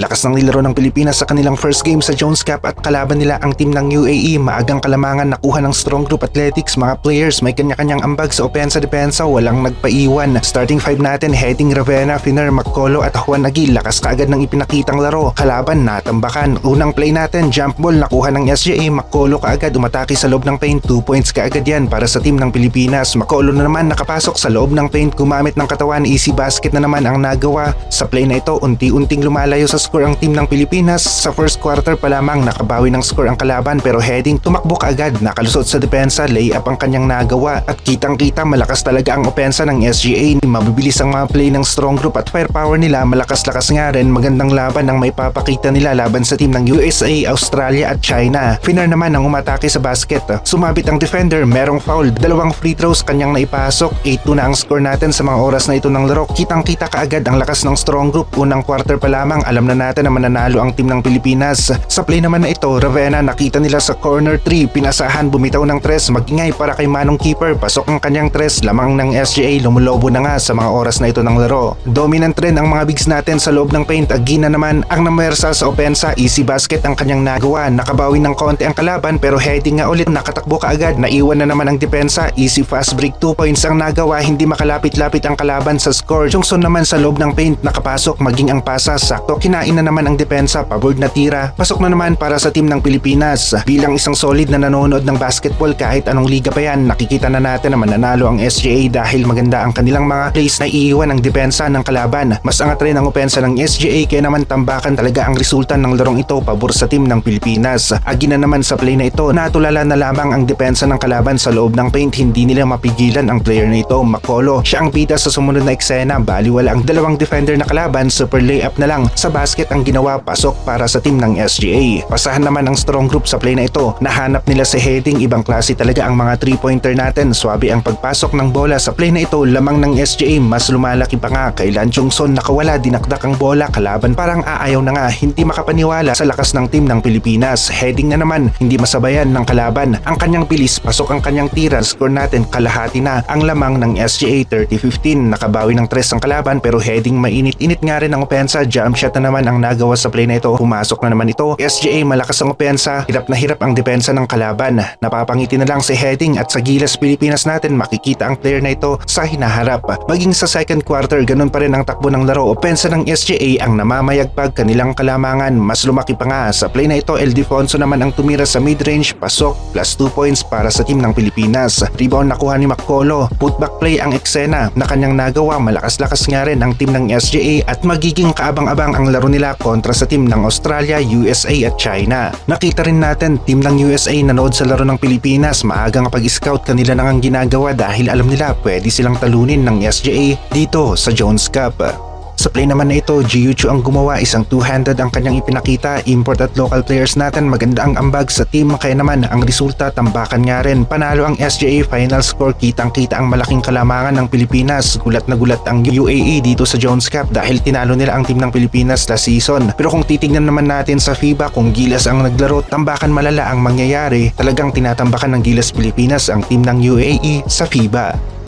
Lakas ng nilaro ng Pilipinas sa kanilang first game sa Jones Cup at kalaban nila ang team ng UAE. Maagang kalamangan nakuha ng strong group athletics. Mga players may kanya-kanyang ambag sa opensa-depensa. Walang nagpaiwan. Starting five natin, heading Ravenna, Finer, Maccolo at Juan Agil. Lakas kaagad ng ipinakitang laro. Kalaban natambakan. Unang play natin, jump ball nakuha ng SJA. Maccolo kaagad umatake sa loob ng paint. 2 points kaagad yan para sa team ng Pilipinas. Maccolo na naman nakapasok sa loob ng paint. Gumamit ng katawan. Easy basket na naman ang nagawa. Sa play na ito, unti-unting lumalayo sa score ang team ng Pilipinas. Sa first quarter pa lamang nakabawi ng score ang kalaban pero heading tumakbo kaagad. Nakalusot sa depensa, layup ang kanyang nagawa. At kitang-kita malakas talaga ang opensa ng SGA. Mabibilis ang mga play ng strong group at firepower nila. Malakas-lakas nga rin. Magandang laban ang may papakita nila laban sa team ng USA, Australia at China. Finner naman ang umatake sa basket. Sumabit ang defender, merong foul. Dalawang free throws kanyang naipasok. 8-2 na ang score natin sa mga oras na ito ng laro. Kitang-kita kaagad ang lakas ng strong group. Unang quarter pa lamang, alam na natin na mananalo ang team ng Pilipinas. Sa play naman na ito, Ravenna nakita nila sa corner 3. Pinasahan, bumitaw ng tres. Magingay para kay Manong Keeper. Pasok ang kanyang tres. Lamang ng SGA, lumulobo na nga sa mga oras na ito ng laro. Dominant rin ang mga bigs natin sa loob ng paint. Agina naman ang namersa sa opensa. Easy basket ang kanyang nagawa. Nakabawi ng konti ang kalaban pero heading nga ulit. Nakatakbo kaagad. Naiwan na naman ang depensa. Easy fast break 2 points ang nagawa. Hindi makalapit-lapit ang kalaban sa score. Jungson naman sa loob ng paint. Nakapasok maging ang pasa. Sakto kinain na naman ang depensa. Pabord na tira. Pasok na naman para sa team ng Pilipinas. Bilang isang solid na nanonood ng basketball kahit anong liga pa yan, nakikita na natin na mananalo ang SGA dahil maganda ang kanilang mga plays na iiwan ang depensa ng kalaban. Mas angat rin ang opensa ng SGA kaya naman tambakan talaga ang resulta ng larong ito pabor sa team ng Pilipinas. Agi na naman sa play na ito, natulala na lamang ang depensa ng kalaban sa loob ng paint. Hindi nila mapigilan ang player na ito, Makolo. Siya ang bida sa sumunod na eksena. Baliwala ang dalawang defender na kalaban, super layup na lang. Sa basket ang ginawa pasok para sa team ng SGA. Pasahan naman ang strong group sa play na ito. Nahanap nila sa heading, ibang klase talaga ang mga 3-pointer natin. Swabe ang pagpasok ng bola sa play na ito. Lamang ng SGA, mas lumalaki pa nga. Kay Lan Chungson nakawala, dinakdak ang bola. Kalaban parang aayaw na nga. Hindi makapaniwala sa lakas ng team ng Pilipinas. Heading na naman, hindi masabayan ng kalaban. Ang kanyang bilis, pasok ang kanyang tira. Score natin, kalahati na. Ang lamang ng SGA 30-15. Nakabawi ng tres ang kalaban pero heading mainit-init nga rin ang opensa. Jump shot na naman ang nagawa sa play na ito. Pumasok na naman ito. SGA malakas ang opensa. Hirap na hirap ang depensa ng kalaban. Napapangiti na lang si heading at sa Gilas Pilipinas natin makikita ang player na ito sa hinaharap. Maging sa second quarter, ganun pa rin ang takbo ng laro. Opensa ng SGA ang namamayagpag kanilang kalamangan. Mas lumaki pa nga. Sa play na ito, El Defonso naman ang tumira sa mid-range. Pasok plus 2 points para sa team ng Pilipinas. Rebound nakuha ni Makolo. Putback play ang eksena na kanyang nagawa. Malakas-lakas nga rin ang team ng SGA at magiging kaabang-abang ang laro nila kontra sa team ng Australia, USA at China. Nakita rin natin, team ng USA nanood sa laro ng Pilipinas. Maagang pag-scout kanila nang ang ginagawa dahil alam nila pwede silang talunin ng SGA dito sa Jones Cup. Sa play naman na ito, Jiuchu ang gumawa, isang two-handed ang kanyang ipinakita, import at local players natin, maganda ang ambag sa team, kaya naman ang resulta tambakan nga rin. Panalo ang SJA final score, kitang-kita ang malaking kalamangan ng Pilipinas. Gulat na gulat ang UAE dito sa Jones Cup dahil tinalo nila ang team ng Pilipinas last season. Pero kung titignan naman natin sa FIBA, kung Gilas ang naglaro, tambakan malala ang mangyayari. Talagang tinatambakan ng Gilas Pilipinas ang team ng UAE sa FIBA.